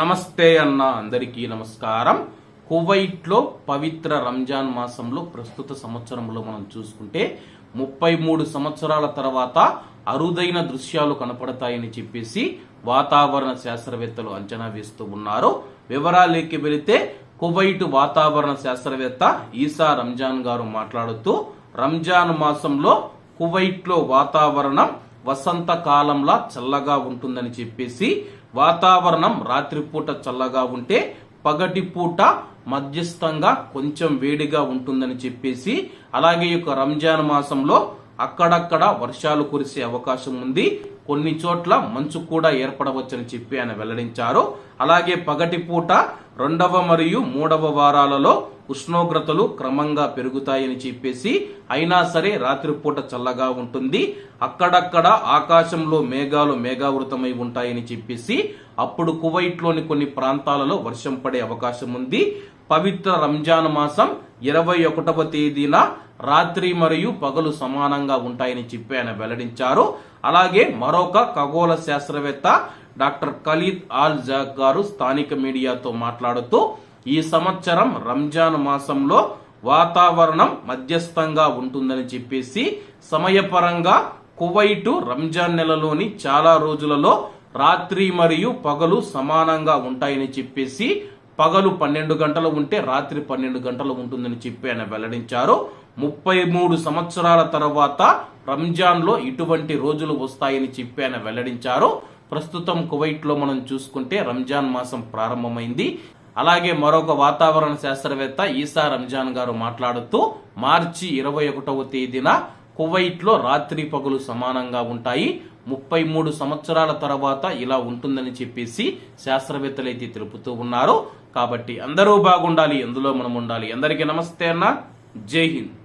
నమస్తే అన్న అందరికీ నమస్కారం. కువైట్లో పవిత్ర రంజాన్ మాసంలో ప్రస్తుత సంవత్సరంలో మనం చూసుకుంటే ముప్పై మూడు సంవత్సరాల తర్వాత అరుదైన దృశ్యాలు కనపడతాయని చెప్పేసి వాతావరణ శాస్త్రవేత్తలు అంచనా వేస్తూ ఉన్నారు. వివరాలేకి వెళితే కువైట్ వాతావరణ శాస్త్రవేత్త ఈసా రంజాన్ గారు మాట్లాడుతూ రంజాన్ మాసంలో కువైట్లో వాతావరణం వసంత కాలంలా చల్లగా ఉంటుందని చెప్పేసి వాతావరణం రాత్రిపూట చల్లగా ఉంటే పగటి పూట మధ్యస్థంగా కొంచెం వేడిగా ఉంటుందని చెప్పేసి అలాగే ఈ యొక్క రంజాన్ మాసంలో అక్కడక్కడ వర్షాలు కురిసే అవకాశం ఉంది. కొన్ని చోట్ల మంచు కూడా ఏర్పడవచ్చని చెప్పి ఆయన వెల్లడించారు. అలాగే పగటి పూట రెండవ మరియు మూడవ వారాలలో ఉష్ణోగ్రతలు క్రమంగా పెరుగుతాయని చెప్పేసి అయినా సరే రాత్రిపూట చల్లగా ఉంటుంది. అక్కడక్కడ ఆకాశంలో మేఘాలు మేఘావృతమై ఉంటాయని చెప్పేసి అప్పుడు కువైట్లోని కొన్ని ప్రాంతాలలో వర్షం పడే అవకాశం ఉంది. పవిత్ర రంజాన్ మాసం ఇరవై ఒకటవ తేదీన రాత్రి మరియు పగలు సమానంగా ఉంటాయని చెప్పి ఆయన వెల్లడించారు. అలాగే మరొక ఖగోళ శాస్త్రవేత్త డాక్టర్ ఖలీద్ ఆల్ జాక్ గారు స్థానిక మీడియాతో మాట్లాడుతూ ఈ సంవత్సరం రంజాన్ మాసంలో వాతావరణం మధ్యస్థంగా ఉంటుందని చెప్పేసి సమయపరంగా కువైటు రంజాన్ నెలలోని చాలా రోజులలో రాత్రి మరియు పగలు సమానంగా ఉంటాయని చెప్పేసి పగలు పన్నెండు గంటలు ఉంటే రాత్రి పన్నెండు గంటలు ఉంటుందని చెప్పి ఆయన వెల్లడించారు. ముప్పై మూడు సంవత్సరాల తర్వాత రంజాన్లో ఇటువంటి రోజులు వస్తాయని చెప్పి ఆయన వెల్లడించారు. ప్రస్తుతం కువైట్లో మనం చూసుకుంటే రంజాన్ మాసం ప్రారంభమైంది. అలాగే మరొక వాతావరణ శాస్త్రవేత్త ఈసా రంజాన్ గారు మాట్లాడుతూ మార్చి ఇరవై ఒకటవ తేదీన కువైట్లో రాత్రి పగులు సమానంగా ఉంటాయి. ముప్పై మూడు సంవత్సరాల తర్వాత ఇలా ఉంటుందని చెప్పేసి శాస్త్రవేత్తలు అయితే తెలుపుతూ ఉన్నారు. కాబట్టి అందరూ బాగుండాలి ఎందులో మనం ఉండాలి. అందరికీ నమస్తే అన్న. జై హింద్.